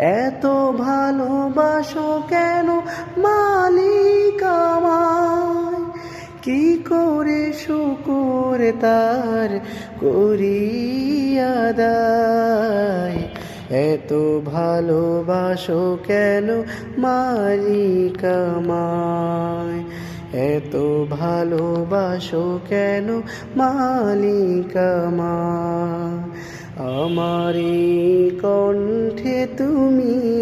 এত ভালোবাসো কেন মালিক আমায়? কি করে শুকুর তার করিয়াদায় এত ভালোবাসো কেন মালিক আমায়? এত ভালোবাসো কেন মালিকামা আমারি কণ্ঠে তুমি